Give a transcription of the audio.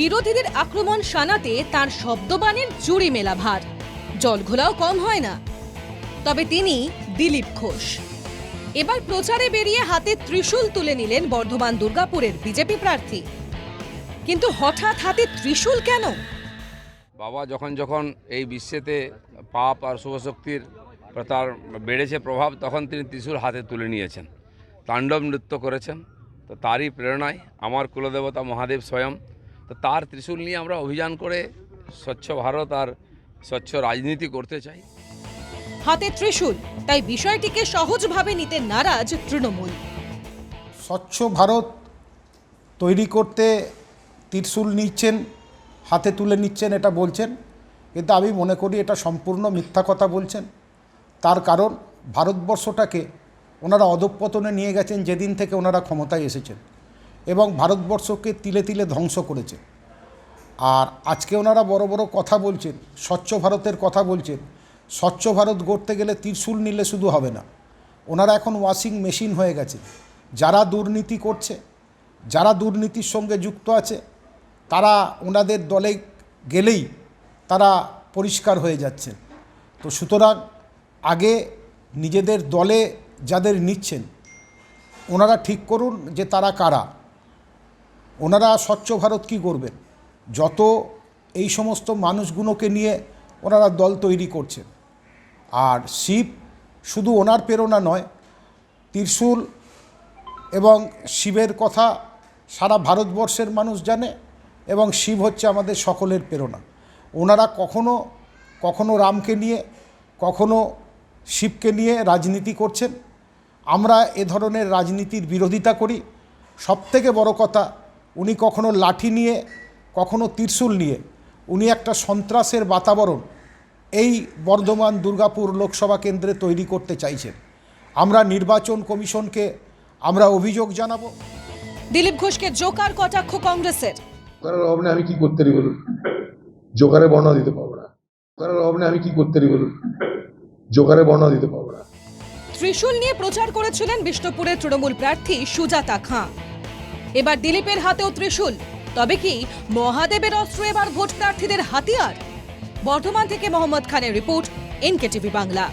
বিরোধীদের আক্রমণ শানাতে তার শব্দবাণীর জুড়ি মেলা ভার। জলঘোলাও কম হয় না। তবে তিনি দিলীপ ঘোষ। এবার প্রচারে বেরিয়ে হাতে ত্রিশূল তুলে নিলেন বর্ধমান দুর্গাপুরের বিজেপি প্রার্থী। কিন্তু হঠাৎ হাতে ত্রিশূল কেন? বাবা, যখন যখন এই বিশ্বেতে পাপ আর শুভশক্তির তার বেড়েছে প্রভাব, তখন তিনি ত্রিশূল হাতে তুলে নিয়েছেন। তাণ্ডব নৃত্য করেছেন। তো তারই প্রেরণায় আমার কুলদেবতা মহাদেব স্বয়ং তো তার ত্রিশূল নিয়ে আমরা অভিযান করে স্বচ্ছ ভারত আর স্বচ্ছ রাজনীতি করতে চাই। হাতে ত্রিশূল তাই বিষয়টিকে সহজভাবে নিতে নারাজ তৃণমূল। স্বচ্ছ ভারত তৈরি করতে ত্রিশূল নিচ্ছেন হাতে তুলে নিচ্ছেন এটা বলছেন কিন্তু আমি মনে করি এটা সম্পূর্ণ মিথ্যা কথা বলছেন। তার কারণ ভারতবর্ষটাকে ওনারা অধঃপতনে নিয়ে গেছেন যেদিন থেকে ওনারা ক্ষমতায় এসেছেন। এবং ভারতবর্ষকে তিলে তিলে ধ্বংস করেছে। আর আজকে ওনারা বড় বড় কথা বলছেন, স্বচ্ছ ভারতের কথা বলছেন। স্বচ্ছ ভারত গড়তে গেলে ত্রিশূল নিলে শুধু হবে না। ওনারা এখন ওয়াশিং মেশিন হয়ে গেছে। যারা দুর্নীতি করছে, যারা দুর্নীতির সঙ্গে যুক্ত আছে, তারা ওনাদের দলে গেলেই তারা পরিষ্কার হয়ে যাচ্ছেন। তো সুতরাং আগে নিজেদের দলে যাদের নিচ্ছেন, ওনারা ঠিক করুন যে তারা কারা। ওনারা স্বচ্ছ ভারত কী করবেন যত এই সমস্ত মানুষগুলোকে নিয়ে ওনারা দল তৈরি করছেন। আর শিব শুধু ওনার প্রেরণা নয়, ত্রিশূল এবং শিবের কথা সারা ভারতবর্ষের মানুষ জানে এবং শিব হচ্ছে আমাদের সকলের প্রেরণা। ওনারা কখনো কখনো রামকে নিয়ে, কখনো শিবকে নিয়ে রাজনীতি করছেন। আমরা এ ধরনের রাজনীতির বিরোধিতা করি। সবথেকে বড় কথা উনি কখনো লাঠি নিয়ে কখনো ত্রিশূল নিয়ে উনি একটা সন্ত্রাসের বাতাবরণ এই বর্ধমান দুর্গাপুর লোকসভা কেন্দ্রে তৈরি করতে চাইছেন। আমরা নির্বাচন কমিশনকে আমরা অভিযোগ জানাব। দিলীপ ঘোষকে জোকার কটাক্ষ কংগ্রেসের। জোকারের অভাব আমি কি করতে পারি বলুন? জোকারের বর্ণনা দিতে পারব না। জোকারের অভাব আমি কি করতে পারি বলুন? জোকারের বর্ণনা দিতে পারব না। ত্রিশূল নিয়ে প্রচার করেছিলেন বিষ্ণুপুরের তৃণমূল প্রার্থী সুজাতা খাঁ। এবার দিলীপের হাতেও ত্রিশূল। তবে কি মহাদেবের অস্ত্র এবার ভোট প্রার্থীদের হাতিয়ার? বর্ধমান থেকে মোহাম্মদ খানের রিপোর্ট, এনকেটিভি বাংলা।